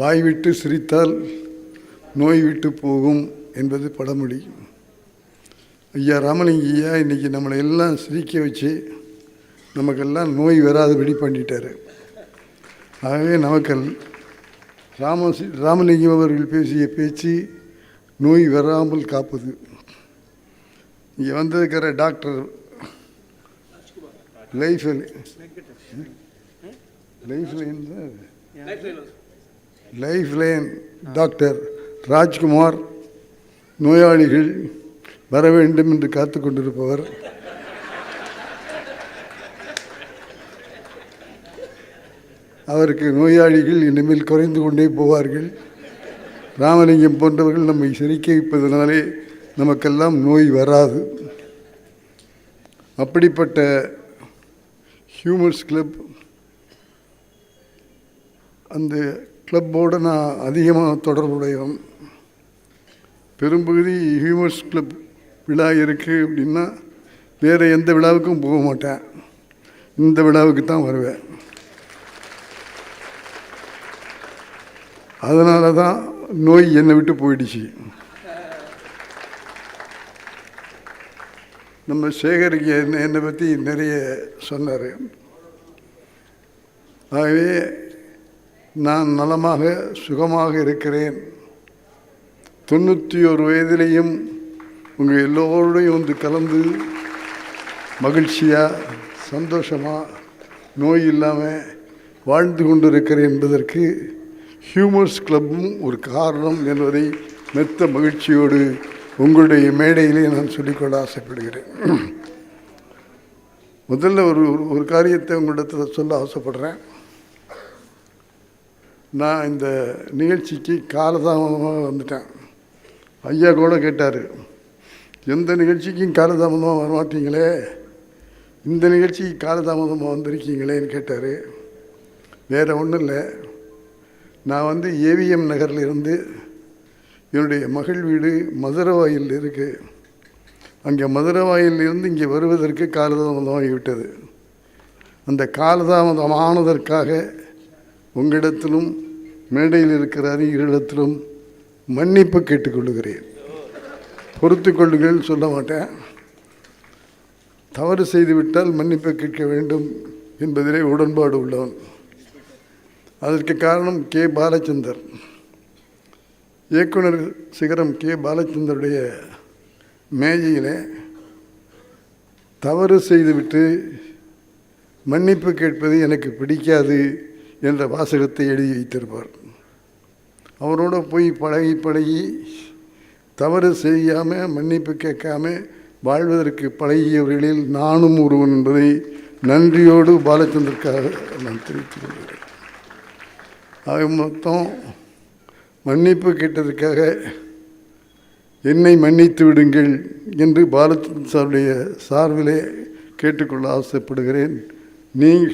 வாய் விட்டு சிரித்தால் நோய் விட்டு போகும் என்பது படமொழி ஐயா ராமலிங்கய்யா இன்றைக்கி நம்மளை எல்லாம் சிரிக்க வச்சு நமக்கெல்லாம் நோய் வராதபடி பண்ணிட்டார். ஆகவே நமக்கள் ராம ராமலிங்கம் அவர்கள் பேசிய பேச்சு நோய் வராமல் காப்பது. இங்கே வந்திருக்கிற doctor life life line life line doctor Rajkumar நோயாளிகள் வர வேண்டும் என்று காத்து கொண்டிருப்பவர். அவருக்கு நோயாளிகள் இனிமேல் குறைந்து கொண்டே போவார்கள். ராமலிங்கம் போன்றவர்கள் நம்மை சிரிக்க வைப்பதனாலே நமக்கெல்லாம் நோய் வராது. அப்படிப்பட்ட ஹியூமர்ஸ் கிளப் அந்த கிளப்போடு நான் அதிகமாக தொடர்புடையவன். பெரும்பகுதி ஹியூமர்ஸ் கிளப் விழா இருக்குது அப்படின்னா வேறு எந்த விழாவுக்கும் போக மாட்டேன். இந்த விழாவுக்கு தான் வருவேன். அதனால தான் நோய் என்னை விட்டு போயிடுச்சு. நம்ம சேகரிக்க என்ன என்னை பற்றி நிறைய சொன்னார். ஆகவே நான் நலமாக சுகமாக இருக்கிறேன். தொண்ணூற்றி ஒரு வயதிலையும் உங்கள் எல்லோரோடையும் வந்து கலந்து மகிழ்ச்சியாக சந்தோஷமாக நோய் இல்லாமல் வாழ்ந்து கொண்டு இருக்கிறேன் என்பதற்கு ஹியூமர்ஸ் கிளப்பும் ஒரு காரணம் என்பதை மெத்த மகிழ்ச்சியோடு உங்களுடைய மேடையிலே நான் சொல்லிக்கொள்ள ஆசைப்படுகிறேன். முதல்ல ஒரு ஒரு- ஒரு காரியத்தை உங்களிடத்தில் சொல்ல ஆசைப்படுறேன். நான் இந்த நிகழ்ச்சிக்கு காலதாமதமாக வந்துட்டேன். ஐயா கூட கேட்டார் எந்த நிகழ்ச்சிக்கும் காலதாமதமாக வரமாட்டீங்களே? இந்த நிகழ்ச்சிக்கு காலதாமதமாக வந்திருக்கீங்களேன்னு கேட்டார். வேறு ஒன்றும் இல்லை. நான் வந்து ஏவிஎம் நகரில் இருந்து என்னுடைய மகள் வீடு மதுரவாயில் இருக்குது அங்கே மதுரவாயிலிருந்து இங்கே வருவதற்கு காலதாமதமாகிவிட்டது அந்த காலதாமதமானதற்காக உங்களிடத்திலும் மேடையில் இருக்கிற அறிஞர்களிடத்திலும் மன்னிப்பு கேட்டுக்கொள்ளுகிறேன். பொறுத்து கொள்ளுங்கள் சொல்ல மாட்டேன். தவறு செய்துவிட்டால் மன்னிப்பு கேட்க வேண்டும் என்பதிலே உடன்பாடு உள்ளவன். அதற்கு காரணம் கே. பாலச்சந்தர். இயக்குனர் சிகரம் கே. பாலச்சந்தருடைய மேஜையிலே தவறு செய்துவிட்டு மன்னிப்பு கேட்பது எனக்கு பிடிக்காது. என்ற வாசகத்தை எழுதி வைத்திருப்பார். அவரோட போய் பழகி பழகி தவறு செய்யாமல் மன்னிப்பு கேட்காம வாழ்வதற்கு பழகியவர்களில் நானும் ஒருவன் என்பதை நன்றியோடு பாலச்சந்தருக்காக நான் தெரிவித்துக் கொள்கிறேன். ஆக மொத்தம் மன்னிப்பு கேட்டதற்காக என்னை மன்னித்து விடுங்கள் என்று பாலச்சந்திரன் சாருடைய சார்பிலே கேட்டுக்கொள்ள ஆசைப்படுகிறேன். நீ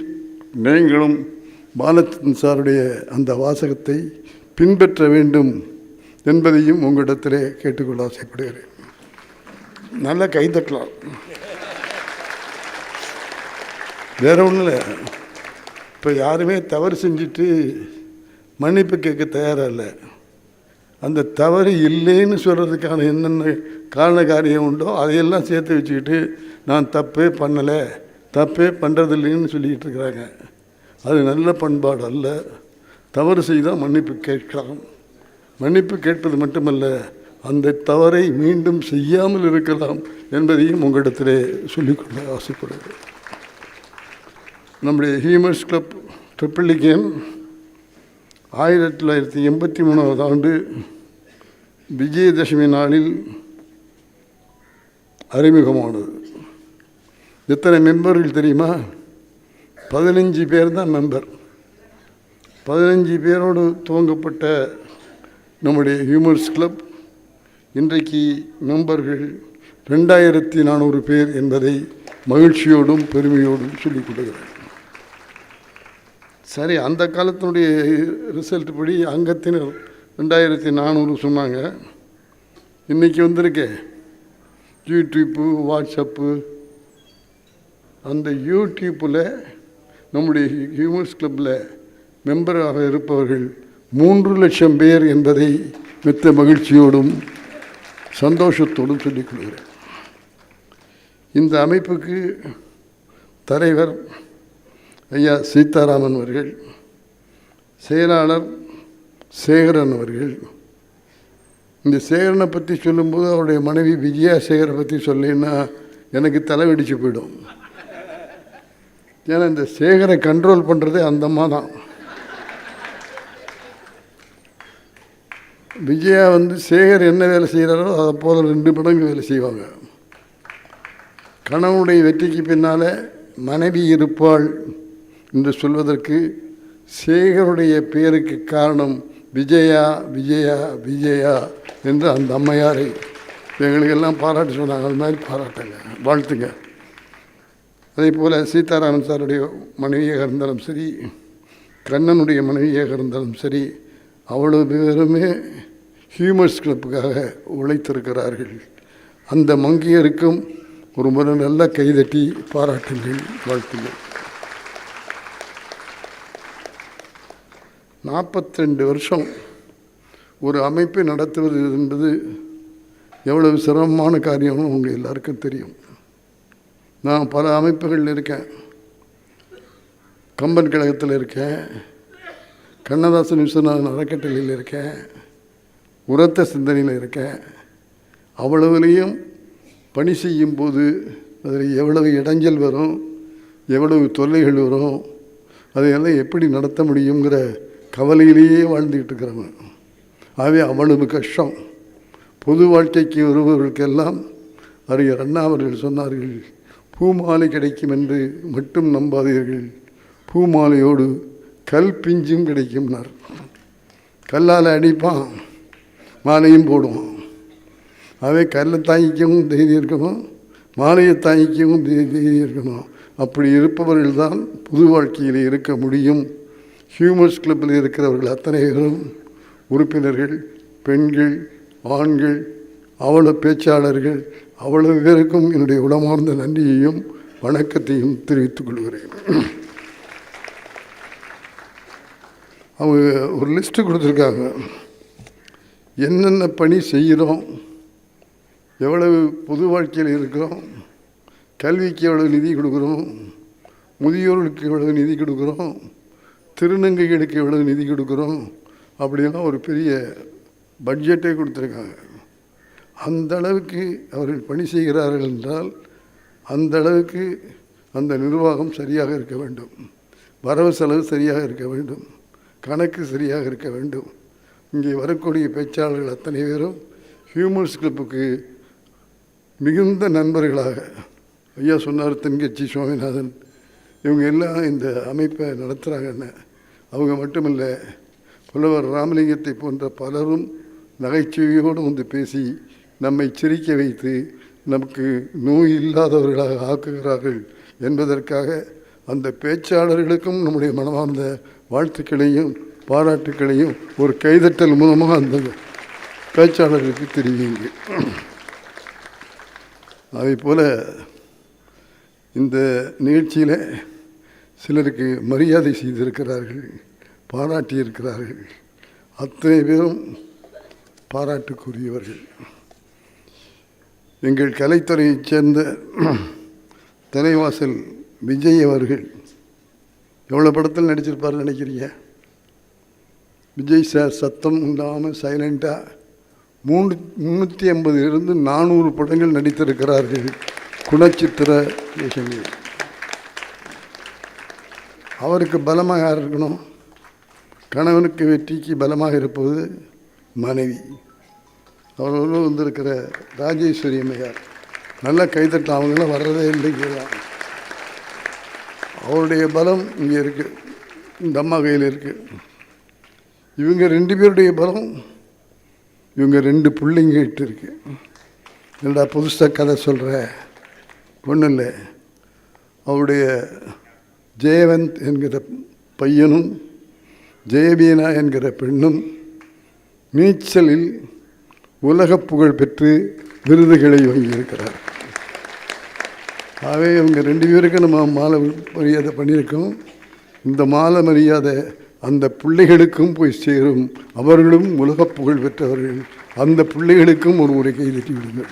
நீங்களும் பாலச்சந்திரன் சாருடைய அந்த வாசகத்தை பின்பற்ற வேண்டும் என்பதையும் உங்களிடத்திலே கேட்டுக்கொள்ள ஆசைப்படுகிறேன். நல்லா கைதட்டலாம் வேற ஒன்றும் இல்லை இப்போ யாருமே தவறு செஞ்சுட்டு மன்னிப்பு கேட்க தயாராக இல்லை அந்த தவறு இல்லைன்னு சொல்கிறதுக்கான என்னென்ன காரண காரியம் உண்டோ அதையெல்லாம் சேர்த்து வச்சுக்கிட்டு நான் தப்பே பண்ணலை தப்பே பண்ணுறதில்லைன்னு சொல்லிக்கிட்டு இருக்கிறாங்க. அது நல்ல பண்பாடு அல்ல. தவறு செய்தால் மன்னிப்பு கேட்கலாம். மன்னிப்பு கேட்பது மட்டுமல்ல அந்த தவறை மீண்டும் செய்யாமல் இருக்கலாம் என்பதையும் உங்களிடத்திலே சொல்லிக்கொள்ள ஆசைப்படுகிறேன். நம்முடைய ஹியூமர்ஸ் கிளப் ட்ரிப்பிளிகேம் ஆயிரத்தி தொள்ளாயிரத்தி எண்பத்தி மூணாவது ஆண்டு விஜயதசமி நாளில் அறிமுகமானது. எத்தனை மெம்பர்கள் தெரியுமா? பதினஞ்சு பேர் தான் மெம்பர் பதினஞ்சு பேரோடு துவங்கப்பட்ட நம்முடைய ஹியூமர்ஸ் கிளப் இன்றைக்கு மெம்பர்கள் ரெண்டாயிரத்தி நானூறு பேர் என்பதை மகிழ்ச்சியோடும் பெருமையோடும் சொல்லிக் கொடுக்கிறேன் சரி அந்த காலத்தினுடைய ரிசல்ட் படி அங்கத்தினர் ரெண்டாயிரத்தி நானூறு சொன்னாங்க. இன்றைக்கி வந்திருக்கே. யூடியூப்பு வாட்ஸ்அப்பு அந்த யூடியூப்பில் நம்முடைய ஹியூமன்ஸ் கிளப்பில் மெம்பராக இருப்பவர்கள் மூன்று லட்சம் பேர் என்பதை மித்த மகிழ்ச்சியோடும் சந்தோஷத்தோடும் சொல்லிக் கொள்கிறேன். இந்த அமைப்புக்கு தலைவர் ஐயா சீதாராமன் அவர்கள் செயலாளர் சேகரன் அவர்கள். இந்த சேகரனை பற்றி சொல்லும்போது அவருடைய மனைவி விஜயா சேகரை பற்றி சொல்லின்னா எனக்கு தலைவெடிச்சு போயிடும். ஏன்னா இந்த சேகரை கண்ட்ரோல் பண்ணுறதே அந்த அம்மா தான். விஜயா வந்து சேகர் என்ன வேலை செய்கிறாரோ அதை போல ரெண்டு மடங்கு வேலை செய்வாங்க. கணவனுடைய வெற்றிக்கு பின்னால் மனைவி இருப்பாள் என்று சொல்வதற்கு சேகருடைய பேருக்கு காரணம் விஜயா விஜயா விஜயா என்று அந்த அம்மையாரை. எங்களுக்கெல்லாம் பாராட்டு சொன்னாங்க. அது மாதிரி பாராட்டுங்க. வாழ்த்துங்க. அதே போல் சீதாராமன் சாருடைய மனைவியாக இருந்தாலும் சரி கண்ணனுடைய மனைவியாக இருந்தாலும் சரி அவ்வளவு பேருமே ஹியூமர்ஸ் கிளப்புக்காக உழைத்திருக்கிறார்கள். அந்த மங்கியருக்கும் ஒரு முறை நல்ல கைதட்டி பாராட்டுங்கள் வாழ்த்துங்கள். நாற்பத்தி வருஷம் ஒரு அமைப்பை நடத்துவது என்பது எவ்வளவு சிரமமான காரியம்னு உங்கள் எல்லாருக்கும் தெரியும். நான் பல அமைப்புகளில் இருக்கேன். கம்பன் கழகத்தில் இருக்கேன். கண்ணதாசன் விஸ்வநாதன் அறக்கட்டளையில் இருக்கேன். உரத்த சிந்தனையில் இருக்கேன். அவ்வளவுலேயும் பணி செய்யும் போது அதில் எவ்வளவு இடைஞ்சல் வரும் எவ்வளவு தொல்லைகள் வரும் அதையெல்லாம் எப்படி நடத்த முடியுங்கிற கவலையிலேயே வாழ்ந்துக்கிட்டு இருக்கிறவன். ஆகவே அவ்வளவு கஷ்டம். பொது வாழ்க்கைக்கு வருபவர்களுக்கெல்லாம் அறிஞர் அண்ணா அவர்கள் சொன்னார்கள் பூமாலை கிடைக்கும் என்று மட்டும் நம்பாதீர்கள். பூமாலையோடு கல் பிஞ்சும் கிடைக்கும்னார் கல்லால் அடிப்பான் மாலையும் போடுவான். அதே கல்லை தாங்கிக்கவும் தைரியம் இருக்கணும் மாலையை தாங்கிக்கவும் தை- தைரியம் இருக்கணும். அப்படி இருப்பவர்கள் தான் புது வாழ்க்கையில் இருக்க முடியும். ஹியூமர்ஸ் கிளப்பில் இருக்கிறவர்கள் அத்தனை பேரும் உறுப்பினர்கள் பெண்கள் ஆண்கள் அவ்வளோ பேச்சாளர்கள் அவ்வளவு பேருக்கும் என்னுடைய உளமார்ந்த நன்றியையும் வணக்கத்தையும் தெரிவித்துக் கொள்கிறேன். அவங்க ஒரு லிஸ்ட்டு கொடுத்துருக்காங்க. என்னென்ன பணி செய்கிறோம் எவ்வளவு பொது வாழ்க்கையில் இருக்கிறோம் கல்விக்கு எவ்வளவு நிதி கொடுக்குறோம் முதியோர்களுக்கு எவ்வளவு நிதி கொடுக்குறோம் திருநங்கைகளுக்கு எவ்வளவு நிதி கொடுக்குறோம் அப்படின்னா ஒரு பெரிய பட்ஜெட்டே கொடுத்துருக்காங்க. அந்த அளவுக்கு அவர்கள் பணி செய்கிறார்கள் என்றால் அந்த அளவுக்கு அந்த நிர்வாகம் சரியாக இருக்க வேண்டும். வரவு செலவு சரியாக இருக்க வேண்டும். கணக்கு சரியாக இருக்க வேண்டும். இங்கே வரக்கூடிய பேச்சாளர்கள் அத்தனை பேரும் ஹியூமன்ஸ் கிளப்புக்கு மிகுந்த நண்பர்களாக. ஐயா சொன்னார் தென்கட்சி சுவாமிநாதன் இவங்க எல்லாம் இந்த அமைப்பை நடத்துகிறாங்கன்னு அவங்க மட்டுமில்லை புலவர் ராமலிங்கத்தை போன்ற பலரும் நகைச்சுவையோடு வந்து பேசி நம்மை சிரிக்க வைத்து நமக்கு நோய் இல்லாதவர்களாக ஆக்குகிறார்கள் என்பதற்காக அந்த பேச்சாளர்களுக்கும் நம்முடைய மனமார்ந்த வாழ்த்துக்களையும் பாராட்டுக்களையும் ஒரு கைதட்டல் மூலமாக அந்த பேச்சாளர்களுக்கு தெரிவிங்க அதே போல் இந்த நிகழ்ச்சியில் சிலருக்கு மரியாதை செய்திருக்கிறார்கள் பாராட்டியிருக்கிறார்கள். அத்தனை பேரும் பாராட்டுக்குரியவர்கள். எங்கள் கலைத்துறையைச் சேர்ந்த தலைவாசல் விஜய் அவர்கள். எவ்வளோ படத்தில் நடிச்சிருப்பாருன்னு நினைக்கிறீங்க? விஜய் சார் சத்தம் இல்லாமல் சைலண்ட்டாக மூணு முந்நூற்றி ஐம்பதிலிருந்து நானூறு படங்கள் நடித்திருக்கிறார்கள் குணச்சித்திர வேஷங்கள் அவருக்கு பலமாக இருக்கணும். கணவனுக்கு வெற்றிக்கு பலமாக இருப்பது மனைவி. அவர்களும் வந்திருக்கிற ராஜேஸ்வரி அம்மையார் நல்ல கைதட்டம் அவங்களாம் வர்றதே இல்லைங்க அவருடைய பலம் இங்கே இருக்குது இந்த அம்மா கையில் இருக்குது இவங்க ரெண்டு பேருடைய பலம் இவங்க ரெண்டு பிள்ளைங்க கிட்ட இருக்கு. என்னடா புதுசாக கதை சொல்கிற ஒன்றும் இல்லை. அவருடைய ஜெயவந்த் என்கிற பையனும் ஜெயபீனா என்கிற பெண்ணும் நீச்சலில் உலக புகழ் பெற்று விருதுகளை வாங்கியிருக்கிறார் ஆகவே இவங்க ரெண்டு பேருக்கும் நம்ம மாலை மரியாதை பண்ணியிருக்கோம். இந்த மாலை மரியாதை அந்த பிள்ளைகளுக்கும் போய் சேரும். அவர்களும் உலக புகழ் பெற்றவர்கள். அந்த பிள்ளைகளுக்கும் ஒரு முறை கைதட்டி விடுங்கள்.